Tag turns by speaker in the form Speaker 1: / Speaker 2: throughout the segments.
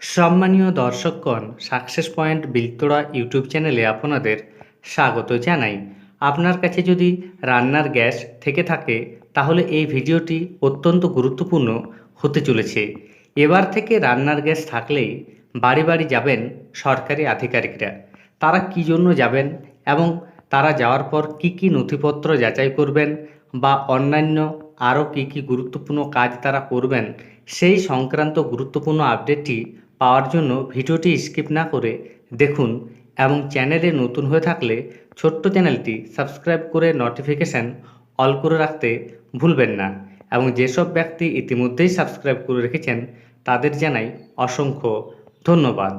Speaker 1: সম্মানীয় দর্শকগণ success point Biltora YouTube চ্যানেলে আপনাদের স্বাগত জানাই। আপনার কাছে যদি রান্নার গ্যাস থেকে থাকে, তাহলে এই ভিডিওটি অত্যন্ত গুরুত্বপূর্ণ হতে চলেছে। এবার থেকে রান্নার গ্যাস থাকলেই বাড়ি বাড়ি যাবেন সরকারি আধিকারিকরা। তারা কী জন্য যাবেন এবং তারা যাওয়ার পর কি কি নথিপত্র যাচাই করবেন বা অন্যান্য আরও কী কী গুরুত্বপূর্ণ কাজ তারা করবেন, সেই সংক্রান্ত গুরুত্বপূর্ণ আপডেটটি পাওয়ার জন্য ভিডিওটি স্কিপ না করে দেখুন এবং চ্যানেলে নতুন হয়ে থাকলে ছোট্ট চ্যানেলটি সাবস্ক্রাইব করে নোটিফিকেশান অল করে রাখতে ভুলবেন না এবং যেসব ব্যক্তি ইতিমধ্যেই সাবস্ক্রাইব করে রেখেছেন তাদের জানাই অসংখ্য ধন্যবাদ।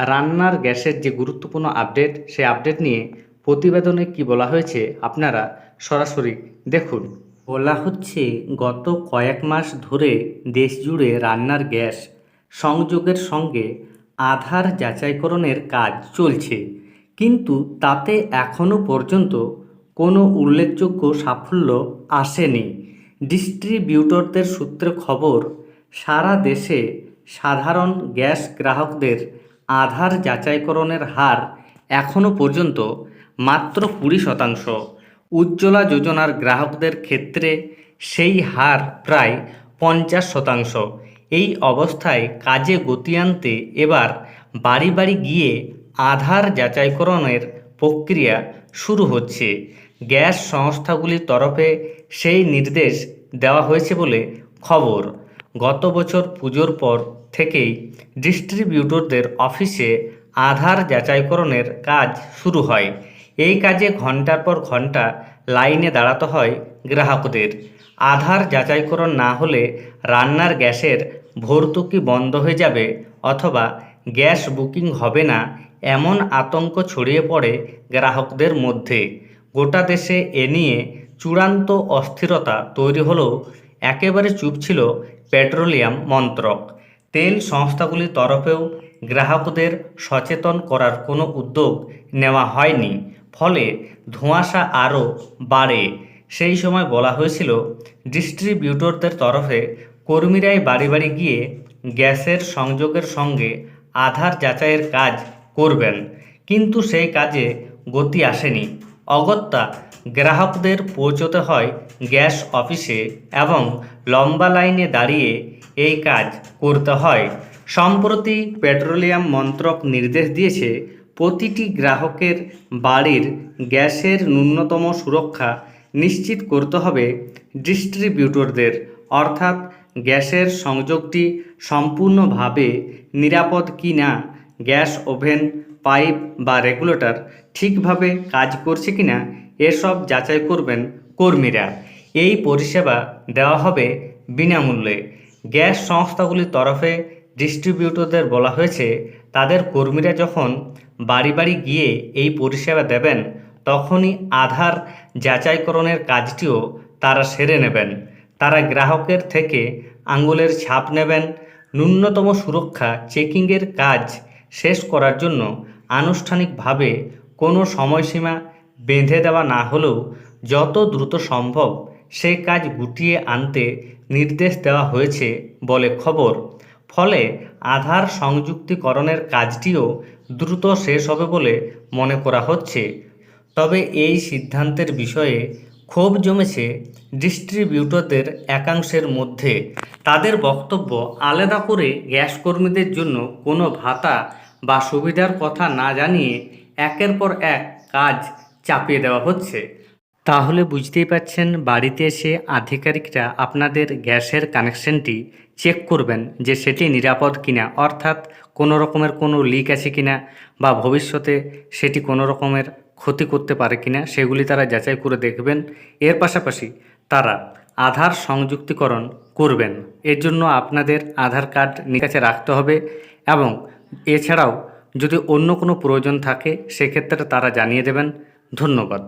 Speaker 1: রান্নার গ্যাসের যে গুরুত্বপূর্ণ আপডেট, সেই আপডেট নিয়ে প্রতিবেদনে কি বলা হয়েছে আপনারা সরাসরি দেখুন। বলা হচ্ছে, গত কয়েক মাস ধরে দেশ জুড়ে রান্নার গ্যাস সংযোগের সঙ্গে আধার যাচাইকরণের কাজ চলছে। কিন্তু তাতে এখনও পর্যন্ত কোনো উল্লেখযোগ্য সাফল্য আসেনি। ডিস্ট্রিবিউটরদের সূত্রে খবর, সারা দেশে সাধারণ গ্যাস গ্রাহকদের আধার যাচাইকরণের হার এখনও পর্যন্ত মাত্র কুড়ি শতাংশ। উজ্জ্বলা যোজনার গ্রাহকদের ক্ষেত্রে সেই হার প্রায় পঞ্চাশ শতাংশ। এই অবস্থায় কাজে গতি আনতে এবার বাড়ি বাড়ি গিয়ে আধার যাচাইকরণের প্রক্রিয়া শুরু হচ্ছে। গ্যাস সংস্থাগুলির তরফে সেই নির্দেশ দেওয়া হয়েছে বলে খবর। গত বছর পুজোর পর থেকেই ডিস্ট্রিবিউটরদের অফিসে আধার যাচাইকরণের কাজ শুরু হয়। এই কাজে ঘণ্টার পর ঘণ্টা লাইনে দাঁড়াতে হয় গ্রাহকদের। আধার যাচাইকরণ না হলে রান্নার গ্যাসের ভর্তুকি বন্ধ হয়ে যাবে অথবা গ্যাস বুকিং হবে না এমন আতঙ্ক ছড়িয়ে পড়ে গ্রাহকদের মধ্যে। গোটা দেশে এ নিয়ে চূড়ান্ত অস্থিরতা তৈরি হলেও একেবারে চুপ ছিল পেট্রোলিয়াম মন্ত্রক। তেল সংস্থাগুলির তরফেও গ্রাহকদের সচেতন করার কোনো উদ্যোগ নেওয়া হয়নি। ফলে ধোঁয়াশা আরও বাড়ে। সেই সময় বলা হয়েছিল, ডিস্ট্রিবিউটরদের তরফে কর্মীরাই বাড়ি বাড়ি গিয়ে গ্যাসের সংযোগের সঙ্গে আধার যাচাইয়ের কাজ করবেন। কিন্তু সেই কাজে গতি আসেনি। অগত্যা গ্রাহকদের পৌঁছতে হয় গ্যাস অফিসে এবং লম্বা লাইনে দাঁড়িয়ে এই কাজ করতে হয়। সম্প্রতি পেট্রোলিয়াম মন্ত্রক নির্দেশ দিয়েছে প্রতিটি গ্রাহকের বাড়ির গ্যাসের ন্যূনতম সুরক্ষা নিশ্চিত করতে হবে ডিস্ট্রিবিউটরদের, অর্থাৎ গ্যাসের সংযোগটি সম্পূর্ণভাবে নিরাপদ কি না, গ্যাস ওভেন, পাইপ বা রেগুলেটর ঠিকভাবে কাজ করছে কি না, এসব যাচাই করবেন কর্মীরা। এই পরিষেবা দেওয়া হবে বিনামূল্যে। গ্যাস সংস্থাগুলির তরফে ডিস্ট্রিবিউটরদের বলা হয়েছে, তাদের কর্মীরা যখন বাড়ি বাড়ি গিয়ে এই পরিষেবা দেবেন, তখনই আধার যাচাইকরণের কাজটিও তারা সেরে নেবেন। তারা গ্রাহকের থেকে আঙুলের ছাপ নেবেন, ন্যূনতম সুরক্ষা চেকিংয়ের কাজ শেষ করার জন্য আনুষ্ঠানিকভাবে কোনো সময়সীমা বেঁধে দেওয়া না হলেও যত দ্রুত সম্ভব সে কাজ গুটিয়ে আনতে নির্দেশ দেওয়া হয়েছে বলে খবর। ফলে আধার সংযুক্তিকরণের কাজটিও দ্রুত শেষ হবে বলে মনে করা হচ্ছে। তবে এই সিদ্ধান্তের বিষয়ে ক্ষোভ জমেছে ডিস্ট্রিবিউটরদের একাংশের মধ্যে। তাদের বক্তব্য আলাদা করে গ্যাস কর্মীদের জন্য কোনো ভাতা বা সুবিধার কথা না জানিয়ে একের পর এক কাজ চাপিয়ে দেওয়া হচ্ছে। তাহলে বুঝতেই পাচ্ছেন বাড়িতে এসে আধিকারিকরা আপনাদের গ্যাসের কানেকশনটি চেক করবেন যে সেটি নিরাপদ কিনা, অর্থাৎ কোনো রকমের কোনো লিক আছে কিনা বা ভবিষ্যতে সেটি কোনো রকমের ক্ষতি করতে পারে কিনা সেগুলি তারা যাচাই করে দেখবেন। এর পাশাপাশি তারা আধার সংযুক্তিকরণ করবেন। এর জন্য আপনাদের আধার কার্ড কাছে রাখতে হবে এবং এছাড়াও যদি অন্য কোনো প্রয়োজন থাকে সেক্ষেত্রে তারা জানিয়ে দেবেন। ধন্যবাদ।